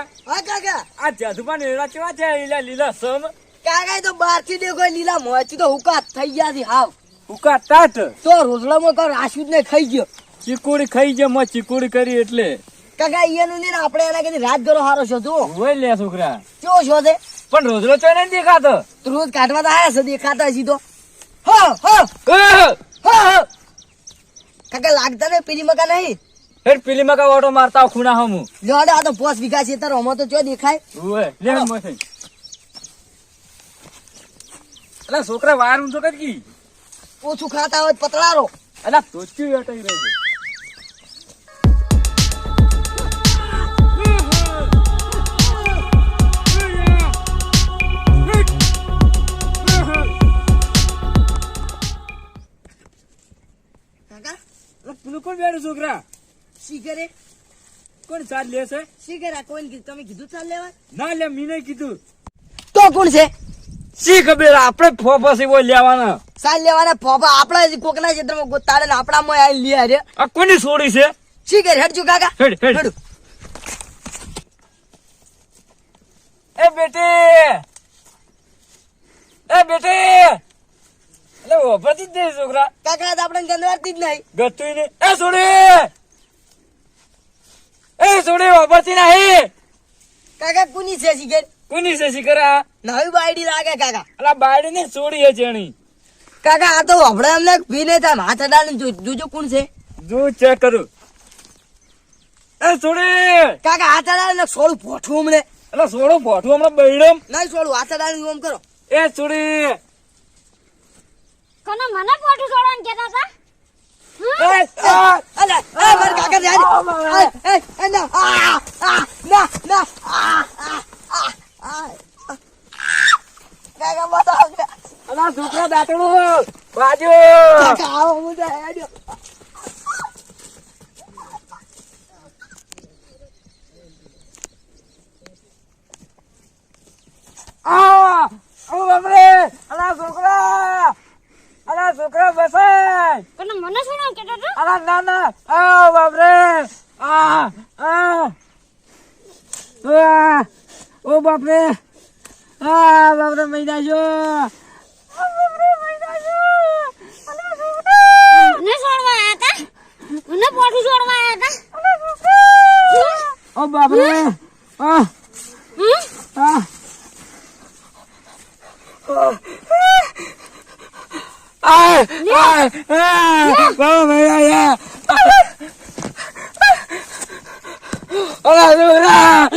છોકરા હા કાકા. આ જાદુમાં નેડા કેવા છે? લીલા લીલા સમ. કાકા એ તો બહારથી દેખો લીલા મોચી તો હુકા થઈ ગયા છે હાવ. ઉકા તાટ તો રોટલામાં કર આશુ ને ખાઈ ગયો? ચીકુડી ખાઈ ગયો મો ચીકુડી કરી એટલે. કાકા એનું ને આપણે એના કદી રાત ગરો હારો છો તું હોય લે છોકરા. કેવો છો તે. પણ રોજલો તો નહીં દેખાતો. તું રોજ કાઢવા તો આયા છે દેખાતા સીધો હો હો. અહ! હો. હો કાકા લાગતા ને પેલી મકા નહીં હેડ પેલી માં કા ઓટો મારતા ખૂણા હમુ. લોડે આ તો પોસ વીઘા છે તાર હમો તો ચો દેખાય? ઓય લે મો થઈ અલા છોકરા વાર ઊંચો કર કી? ઓછું ખાતા હોય પતળા પતળારો. અલા તોચ્યું કાકા? પેલું કોણ બેડું છોકરા? શી કોણ ચાર શી કરે આ કોઈને કીધું તમે કીધું ચાર લેવા ના લે મીને કીધું. તો કોણ છે? શી ખબર આપણે ફોફસી બોલ લેવાના. સાલ લેવાના ફોફા આપણા કોકના ક્ષેત્રમાં ગોતાડે ને આપણામાં આવીને લે રે. આ કોની છોડી છે? કરે હેડજો કાકા. હેડ હેડ. એ બેટી! એ બેટી! એટલે ઓફરતી જ નહીં છોકરા. કાકા આપણે ગંદવારતી જ નહીં. ગતું ને એ છોડી એ છોડી ઓફરતી નહીં. કાકા કુની છે શી કરે કોની છે શીખરા નવી બાયડી લાગે કાકા. અલા બાયડી ને છોડી હે જેણી. કાકા આ તો હમણાં અમને નહીં થાય હાથ અડાડીને જો- જોજો કોણ છે. જો ચેક કરું. એ છોડી કાકા હાથ સોળું પોઠું હમણે એટલે છોડો ભોઠું હમણાં બૈડમ. નહીં સોળું હાથ અડાડીને ઓમ કરો. એ છોડી કને મને પોઠું છોડવાનું કહેતા હતા? છોકરા દાંતણું બાજુ આ છોકરા. અલા છોકરા બસાય કને મને શું નામ કેતો હતા અલા ના ના. આ બાપરે. આ આ આ ઓ બાપરે. આ બાપરે મૈદા જો આ બાપરે મૈદા જો અલા છોકરા મને છોડવા આયા હતા મને પોઠું છોડવા આયા હતા ઓ બાપરે આ હમ? આ આ આ આ બાબા મૈદા યા અલા છોકરા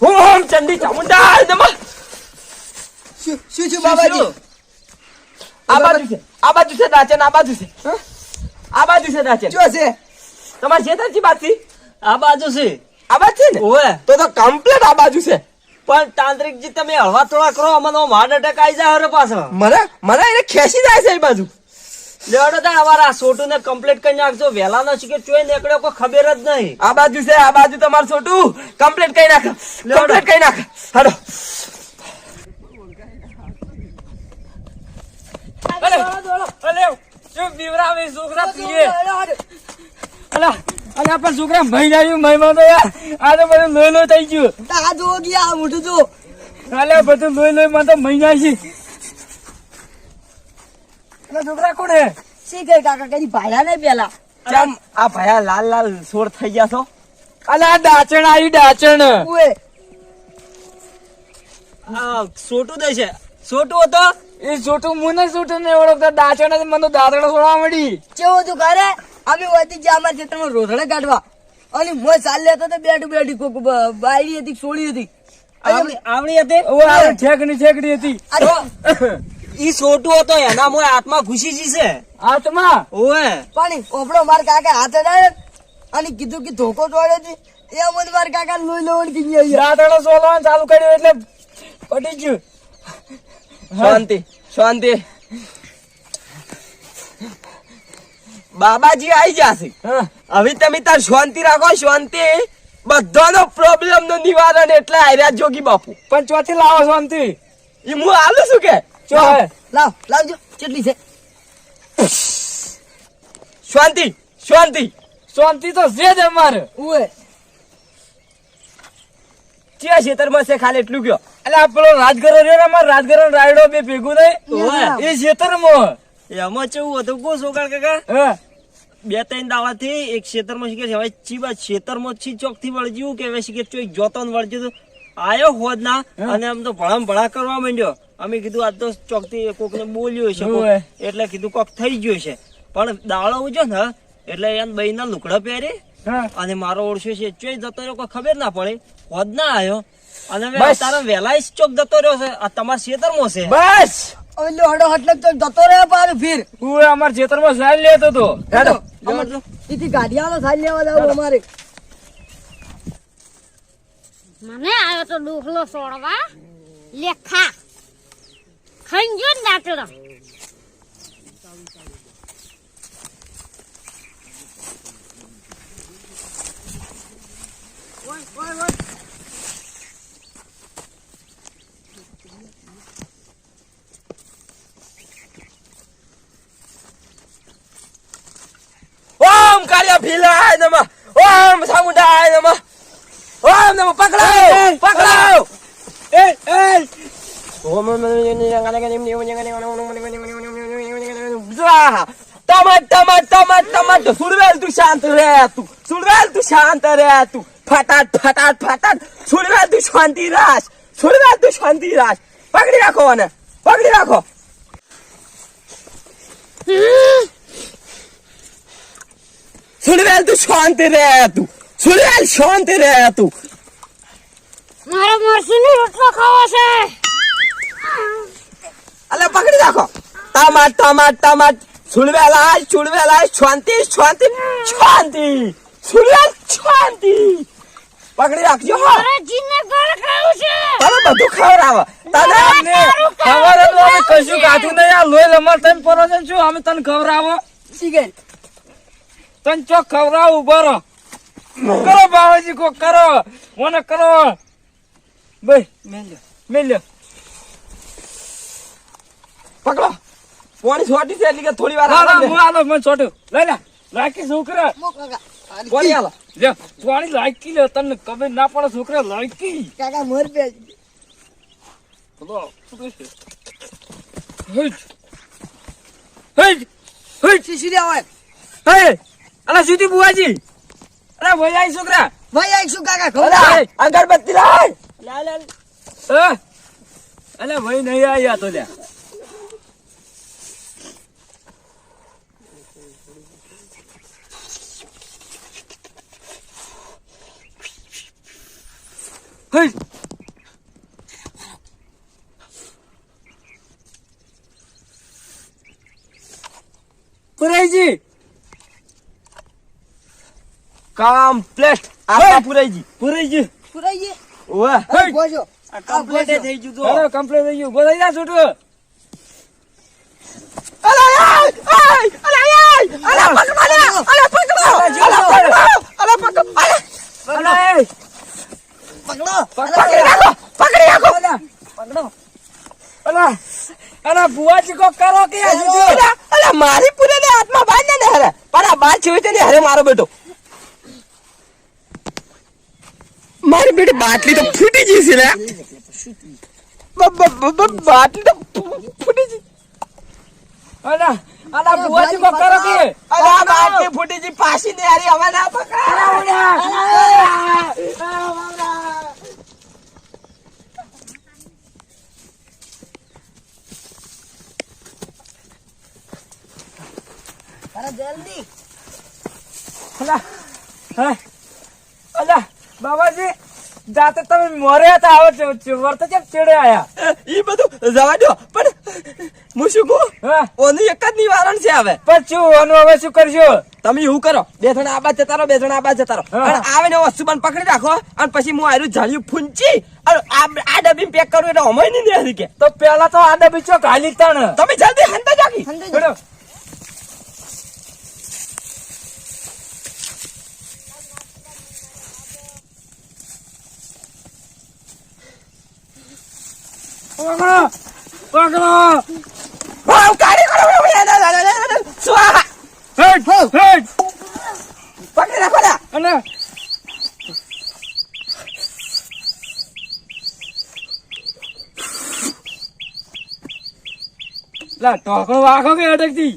ઓમ ચંડી ચામુંડા નમઃ શું શું શું બાબાજી આ બાજુ છે આ બાજુ છે દાચન આ બાજુ છે આ બાજુ છે દાચન શું છે તમારે જે તાજી બાજુ આ બાજુ છે. આ બાજુ છે ને? ઓએ તો તો કમ્પ્લીટ આ બાજુ છે. પણ તાંત્રિકજી તમે હળવા થોડા કરો અમને હાર્ટ એટેક આવી જાય હરે પાછો. મને મને એને ખેંચી જાય છે એ બાજુ. લેવડો તાર અમારા સોટું ને કમ્પ્લીટ કરી નાખજો. વેલા નો શીખે ચોઈ નીકળ્યો કોઈ ખબર જ નહીં. આ બાજુ છે આ બાજુ તમારું છોટું. કમ્પ્લીટ કરી નાખ કમ્પ્લીટ કરી નાખ. હાલો અરે અલે શું બીવરાવે છોકરા પીએ અલા અલા પણ છોકરા મહી જાય મહીમાં તો યાર. આ તો બધું લોહી લોહી થઈ ગયું. આ જો ગયા આ મોઢું જો અલે બધું લોહી લોહી માં તો મહી જાય છે અલા છોકરા કોણ હે? શી ગઈ કાકા? કદી ભાયા ને પેલા? ચમ આ ભાયા લાલ લાલ સોર થઈ ગયા છો? અલા ડાચણ આવી ડાચણ. ઓએ આ સોટું દે છે. સોટું હતો? એ છોટું મુને છોટું ને ઓળખતા ડાચણ મને તો દાંતડો છોડવા મળી. કેવું તું કરે અમે વધી ગયા અમારા ખેતરમાં રોધડે કાઢવા. અને મોય ચાલ લેતો તો બેઠું બેઠી કોક બાયડી હતી સોળી હતી. આવડી હતી? ઓ આ ઠેકડી ઠેકડી હતી. ઈ સોટું હતો એના મોય હાથમાં ઘૂસી જી છે. આત્મા ઓએ પણ ઓપડો માર કાકા હાથ અડાડે અને કીધું કે ધોકો તોડે છે. એ મને માર કાકા લોઈ લોડ કી ગયા દાંતડો છોડવાનું ચાલુ કર્યો એટલે પટી ગયું. શાંતિ શાંતિ. બાબાજી આવી જશે. હવે તમે તાર શાંતિ રાખો શાંતિ. બધાનો પ્રોબ્લેમનું નિવારણ એટલે આર્યા જોગી બાપુ. પણ ચોથી લાવો શાંતિ. એ હું આલું છું કે? ચો લાવ લાવજો કેટલી છે? શાંતિ શાંતિ. શાંતિ તો છે જ અમારે. ઉએ ચિયા ખેતરમાં છે ખાલી એટલું કયો એટલે આ પેલો રાજગરો રહ્યો ને અમારે રાજગરો રાયડો બે ભેગું નહીં. એ ખેતરમાં એમાં કેવું હતું? કો સોકાર કાકા? હે. બે ત્રણ દાડાથી એક ખેતરમાં શીખે છે. હવે ચીબા ખેતરમાં છી ચોકથી વળજ્યું કે હવે શીખે ચોક જોતો ને વળજ્યું તો આયો હોદ ના અને આમ તો ભળામ ભળા કરવા માંડ્યો. અમે કીધું આ તો ચોકથી કોક ને બોલ્યો છે એટલે કીધું કોક થઈ ગયું છે પણ દાડો ઉજો ને એટલે એમ બઈ ના લુકડા પહેરી અને મારો ઓળખ્યો છે. ચોય જતો રહ્યો કોઈ ખબર ના પડે. હોદ ના આવ્યો અને તારા વેલા ચોક જતો રહ્યો છે. આ તમારા ખેતરમાં છે. બસ. હવે હડો હટલે જતો રહ્યો પાછો ફીર. હું અમાર ખેતરમાં સાલ લેતો તો. હેડો. લ્યો. ઈથી ગાડિયાનો સાલ લેવા જાવ અમારે. મને આવ્યો તો ડોકલો સોડવા લેખા ખાઈ ગયો ને દાંતડો. ઓમ કાળિયા ભીલાય નમઃ ઓમ સામુદાય નમઃ ઓમ નમઃ પકડાવ પકડાવ એ એ ઓમ ટમટ ટમટ ટમટ ટમટ સુડવેલ તું શાંત રે તું સુડવેલ તું શાંત રે તું ફટાટ ફટાટ ફટાટ સુડવેલ તું શાંતિ રાખ સુડવેલ તું શાંતિ રાખ પકડી રાખો અને પકડી રાખો સુડવેલ તું શાંત રે તું સુડવેલ શાંત રે તું છે. અલે નાખો. રાખો ટમાટ ટમાટ ટમાટ સુડવેલા સુડવેલા શાંતિ શાંતિ શાંતિ સુડવેલ શાંતિ પકડી રાખજો હો. જીને ગળ ખાવું છે. તમે બધું ખવડાવો. તને અમને ખબર જ અમે કશું કાઢું નહીં. આ લોહી લમર તને પરો છે શું? અમે તને ખવડાવો. શીખે તને ચોક ખવડાવું? બરો કરો બાવાજી કો કરો. મને કરો. ભાઈ મેલ્યો. મેલ્યો. પકડો. પોણી છોટી છે એટલે કે થોડી વાર આરામ હું. આલો મને છોટું લઈ લે. રાખી છોકરા. મો કાકા. પોણી આલો લે પોણી લાયકી લે. તને કબે ના પડે છોકરા લાયકી કાકા મર બે. બોલો હેજ હેજ હેજ શીશી હોય? હે અલા સુધી બુવાજી? અલા ભાઈ આઈ છોકરા. ભાઈ આઈ શું કાકા? અલા, અગરબત્તી લાય. લા લા હે? ભાઈ નહીં આયા તો લ્યા. હેજ પુરાઈજી કમ્પ્લેટ આપા પુરાઈજી પુરાઈજી પુરાઈએ ઓવે અરે બોજો આ કમ્પ્લેટ થઈ ગયું તો અરે કમ્પ્લીટ થઈ ગયું બોલાઈ જા છોટુ અલા આય આય અલા આય અલા પકડો અલા પકડો અલા પકડો અલા પકડો એ પકડો. પકડી. રાખો. પકડી રાખો. પકડો. અલા અલા બુવાજી કો કરો કે અલા મારી પુરાને હાથમાં બાંધ ને હરે. પણ આ બાર છે ને હરે મારો બેટો. મારી બેટી બાટલી તો ફૂટી ગઈ છે ને બાટલી તો ફૂટી ગઈ અલા અલા બુવાજી કો કરો કે? અલા બાટલી ફૂટી ગઈ પાછી ને હારી હવે ના પકડાય અરે જલ્દી. અલા અલા બાબાજી જાતે તમે મોરે હતા આવો વર્ત કેમ ચેડે આયા? ઈ બધું જવા દો. પણ હું શું કહું? ઓનું એક જ નિવારણ છે હવે. પણ શું હવે શું કરજો તમે એવું કરો. બે જણા આબા જતા રહો બે જણા આબા જતા રહો. અને આવે ને વસ્તુ પકડી રાખો અને પછી હું આયરું જાળ્યું ફૂંચી અને આ આ ડબ્બી પેક કરું એટલે અમય નહીં દે કે. તો પેલા તો તણ. તમે જલ્દી હંતા જાગી. હંદે પકડો પકડી. લા. અને લા ટોકણો વાખો કે અટકતી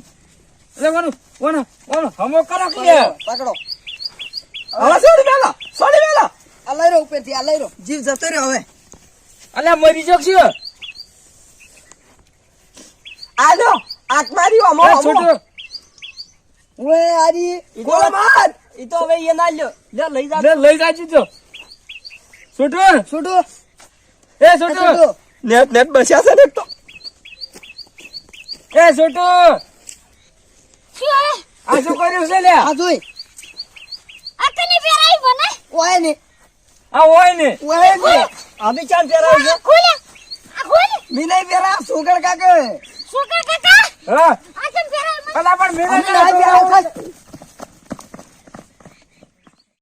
એટલે કોનું કોનું કોનું હમો કરો કે પકડો હવે છોડી મેલો, છોડી મેલો. આ લઈ રહ્યો ઉપરથી આ લઈ રહ્યો જીવ જતો રહ્યો હવે. અલ્યા મરી જો છે આ લો, આંખ મારી, અમો, એ અમો. છોટો. ઓએ આરી ગોળ માર. ઈ તો હવે એ ના લ્યો. લે લઈ જા. લે લઈ જાજી તો. છોટો. છોટુ. એ છોટો. નેટ નેટ બસ્યા છે ને તો. એ છોટો. શું આ શું કર્યું છે લે આ જોઈ. આ કને પહેરાઈ બને ઓય ને. આ ઓય ને. ઓય ને. અમે ચાર પહેરાવ છે. આ ખોલે. આ ખોલે. મી નહીં પહેરાવ સુગર કાકે. શું કાકા હા. પણ પહેરાવ